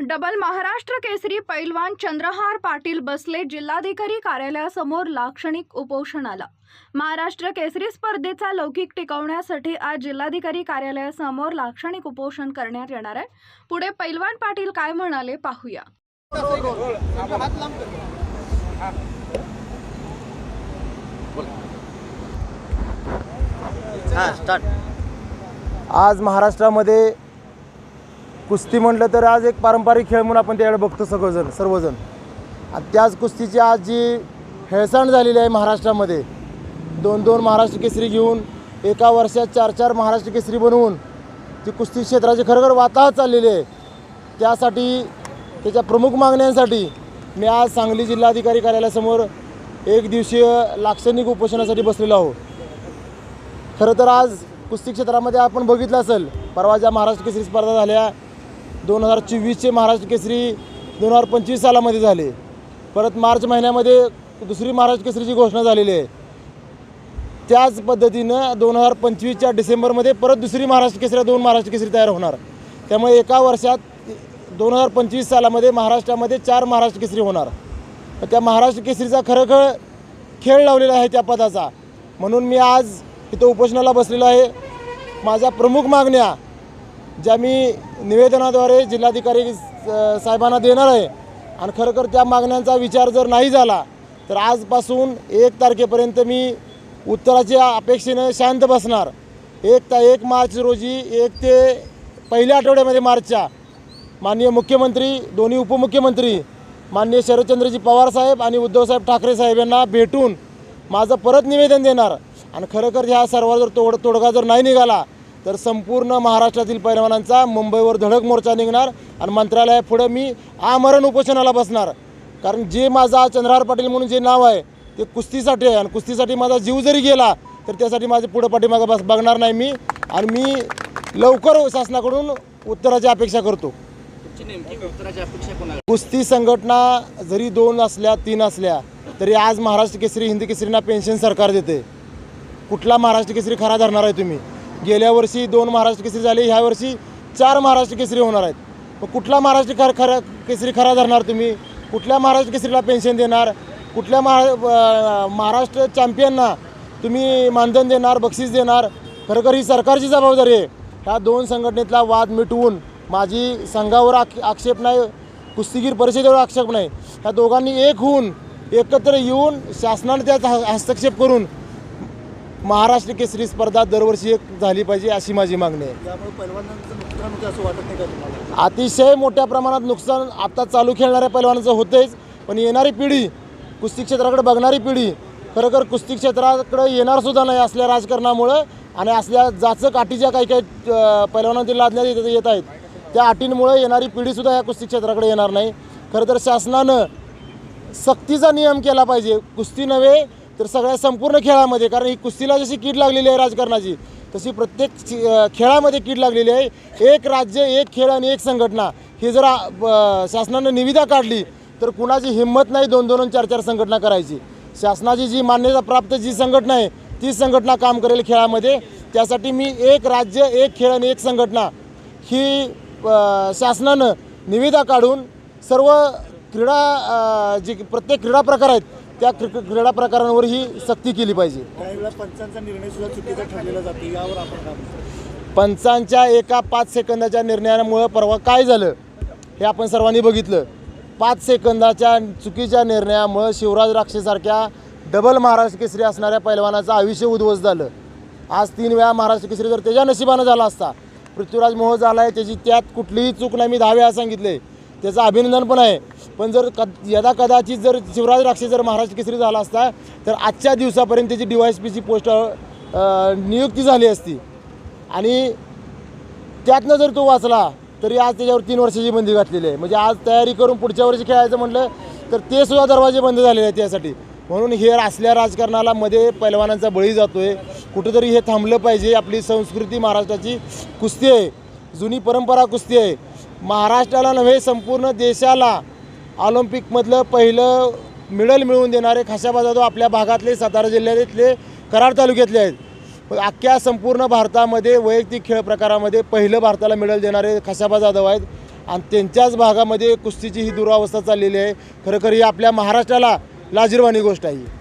Double Maharashtra केसरी पैलवान चंद्रहार पाटील बसले जिल्हाधिकारी कार्यालयासमोर लाक्षणिक उपोषणाला महाराष्ट्र केसरी स्पर्धेचा लौकिक टिकवण्यासाठी आज जिल्हाधिकारी कार्यालयासमोर लाक्षणिक उपोषण करण्यात येणार आहे. पुढे पैलवान पाटील काय म्हणाले पाहूया. आज महाराष्ट्रामध्ये कुस्ती म्हटलं तर आज एक पारंपरिक खेळ म्हणून आपण त्याकडे बघतो सगळंजण सर्वजण. आणि त्याच कुस्तीची आज जी हेळसांड झालेली आहे महाराष्ट्रामध्ये दोन दोन महाराष्ट्र केसरी घेऊन एका वर्षात चार चार महाराष्ट्र केसरी बनवून ती कुस्ती क्षेत्राची खरोखर वाताहत चाललेली आहे. त्यासाठी त्याच्या प्रमुख मागण्यांसाठी मी आज सांगली जिल्हाधिकारी कार्यालयासमोर एक दिवसीय लाक्षणिक उपोषणासाठी बसलेलो आहोत खरं तर आज कुस्ती क्षेत्रामध्ये आपण बघितलं असेल परवा ज्या महाराष्ट्र केसरी स्पर्धा झाल्या दोन हजार चोवीसचे महाराष्ट्र केसरी दोन हजार पंचवीस सालामध्ये झाले. परत मार्च महिन्यामध्ये दुसरी महाराष्ट्र केसरीची घोषणा झालेली आहे. त्याच पद्धतीनं दोन हजार पंचवीसच्या डिसेंबरमध्ये परत दुसरी महाराष्ट्र केसरी दोन महाराष्ट्र केसरी तयार होणार. त्यामुळे एका वर्षात दोन हजार पंचवीस सालामध्ये महाराष्ट्रामध्ये चार महाराष्ट्र केसरी होणार. त्या महाराष्ट्र केसरीचा खरंखर खेळ लावलेला आहे त्या पदाचा. म्हणून मी आज इथं उपोषणाला बसलेलो आहे. माझ्या प्रमुख मागण्या ज्या मी निवेदनाद्वारे जिल्हाधिकारी साहेबांना देणार आहे आणि खरोखर त्या मागण्यांचा विचार जर नाही झाला तर आजपासून एक तारखेपर्यंत मी उत्तराच्या अपेक्षेनं शांत बसणार. एक ता एक मार्च रोजी एक ते पहिल्या आठवड्यामध्ये मार्चच्या माननीय मुख्यमंत्री दोन्ही उपमुख्यमंत्री माननीय शरदचंद्रजी पवार साहेब आणि उद्धवसाहेब ठाकरे साहेब यांना भेटून माझं परत निवेदन देणार. आणि खरोखर ह्या सर्व जर तोड तोडगा जर नाही निघाला तर संपूर्ण महाराष्ट्रातील पैलवानांचा मुंबईवर धडक मोर्चा निघणार आणि मंत्रालयापुढं मी आमरण उपोषणाला बसणार. कारण जे माझा चंद्रहार पाटील म्हणून जे नाव आहे ते कुस्तीसाठी आहे. आणि कुस्तीसाठी माझा जीव जरी गेला तर त्यासाठी माझे पुढं पाठीमागं बस बघणार नाही मी. आणि मी लवकर शासनाकडून उत्तराची अपेक्षा करतो. कुस्ती संघटना जरी दोन असल्या तीन असल्या तरी आज महाराष्ट्र केसरी हिंदी केसरीना पेन्शन सरकार देते. कुठला महाराष्ट्र केसरी खरा धरणार आहे तुम्ही? गेल्या वर्षी दोन महाराष्ट्र केसरी झाले ह्या वर्षी चार महाराष्ट्र केसरी होणार आहेत. मग कुठला महाराष्ट्र खर खरा केसरी खरा धरणार तुम्ही? कुठल्या महाराष्ट्र केसरीला पेन्शन देणार? कुठल्या महा महाराष्ट्र चॅम्पियनना तुम्ही मानधन देणार बक्षीस देणार? खरोखर ही सरकारची जबाबदारी आहे. ह्या दोन संघटनेतला वाद मिटवून माझी संघावर आक आक्षेप नाही कुस्तीगीर परिषदेवर आक्षेप नाही. ह्या दोघांनी एक होऊन एकत्र येऊन शासनाने त्यात ह- हस्तक्षेप करून महाराष्ट्र केसरी स्पर्धा दरवर्षी एक झाली पाहिजे अशी माझी मागणी आहे. त्यामुळे पैलवानांचं नुकसान होतं असं वाटत नाही का तुम्हाला? अतिशय मोठ्या प्रमाणात नुकसान आता चालू खेळणाऱ्या पैलवानाचं होतेच पण येणारी पिढी कुस्ती क्षेत्राकडे बघणारी पिढी खरोखर कुस्ती क्षेत्राकडे येणार सुद्धा नाही असल्या राजकारणामुळं आणि असल्या जाचक अटीच्या काही काही अं, पैलवानांची लादण्यात येत येत आहेत. त्या अटींमुळे येणारी पिढीसुद्धा या कुस्ती क्षेत्राकडे येणार नाही. खरं तर शासनानं सक्तीचा नियम केला पाहिजे. कुस्ती नव्हे तर सगळ्या संपूर्ण खेळामध्ये कारण ही कुस्तीला जशी कीड लागलेली आहे राजकारणाची तशी प्रत्येक ची- खेळामध्ये कीड लागलेली आहे. एक राज्य एक खेळ आणि एक संघटना ही जर शासनानं निविदा काढली तर कुणाची हिंमत नाही दोन दोन चार चार संघटना करायची. शासनाची जी मान्यता प्राप्त जी संघटना आहे ती संघटना काम करेल खेळामध्ये. त्यासाठी मी एक राज्य एक खेळ आणि एक संघटना ही शासनानं निविदा काढून सर्व क्रीडा जी प्रत्येक क्रीडा प्रकार आहेत त्या क्रि क्रीडा प्रकारांवर ही सक्ती केली पाहिजे. काही वेळा पंचांचा निर्णय सुद्धा चुकीचा ठरलेला जातो. यावर आपण काय म्हणतो? पंचांच्या एका पाच सेकंदाच्या निर्णयामुळं परवा काय झालं हे आपण सर्वांनी बघितलं. पाच सेकंदाच्या चुकीच्या निर्णयामुळं शिवराज राक्षेसारख्या डबल महाराष्ट्र केसरी असणाऱ्या पैलवानाचं आयुष्य उद्ध्वस्त झालं. आज तीन वेळा महाराष्ट्र केसरी जर त्याच्या नशिबानं झाला असता पृथ्वीराज मोह झाला आहे त्याची त्यात कुठलीही चूक नाही मी दहा वेळा सांगितले त्याचं अभिनंदन पण आहे. पण जर क यदा कदाचित जर शिवराज राक्षे जर महाराष्ट्र केसरी झाला असता तर आजच्या दिवसापर्यंत त्याची डी वाय एस पीची पोस्ट नियुक्ती झाली असती. आणि त्यातनं जर तो वाचला तरी आज त्याच्यावर तीन वर्षाची बंदी घातलेली आहे. म्हणजे आज तयारी करून पुढच्या वर्षी खेळायचं म्हटलं तर ते सुद्धा दरवाजे बंद झालेले आहेत त्यासाठी म्हणून हे असल्या राजकारणाला मध्ये पैलवानांचा बळी जातोय. कुठेतरी हे थांबलं पाहिजे. आपली संस्कृती महाराष्ट्राची कुस्ती आहे. जुनी परंपरा कुस्ती आहे. महाराष्ट्राला नव्हे संपूर्ण देशाला ऑलिम्पिकमधलं पहिलं मिडल मिळवून देणारे खाशाबा जाधव आपल्या भागातले सातारा जिल्ह्यातले कराड तालुक्यातले आहेत. अख्ख्या संपूर्ण भारतामध्ये वैयक्तिक खेळ प्रकारामध्ये पहिलं भारताला मिडल देणारे खशाबा जाधव आहेत. आणि त्यांच्याच भागामध्ये कुस्तीची ही दुरावस्था चाललेली आहे. खरं खरं ही आपल्या महाराष्ट्राला लाजीरवाणी गोष्ट आहे.